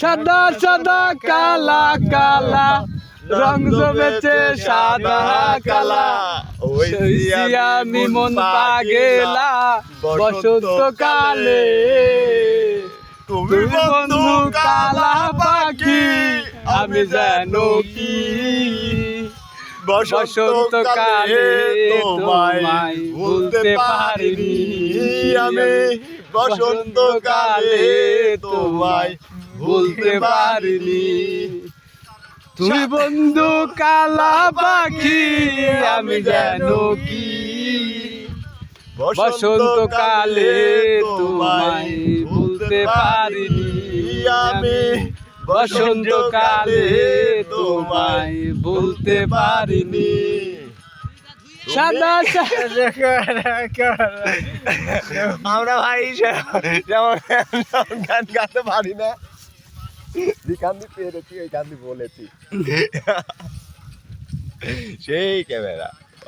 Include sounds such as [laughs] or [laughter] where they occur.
সাদা সাদা কালা কালা। রং জমেছে সাদা কালা। আমি মন পাগেলা। বসন্ত কালে। তুমি বন্ধু কালা পাখি আমি জানো কি? বসন্ত কালে তোমায় ভুলতে পারিনি। আমি বসন্ত কালে তোমায় ভুলতে পারিনি। তুমি বন্ধু কালা পাখি আমি জানো কি? বসন্ত কালে তোমায় ভুলতে পারিনি আমি বসন্ত কালে তোমায় ভুলতে পারিনি। আমরা ভাই যেমন গান গাতে পারি না। যে কান্দি পেরেছি ওই দিয়ে বলেছি। [laughs] সেই ক্যামেরা।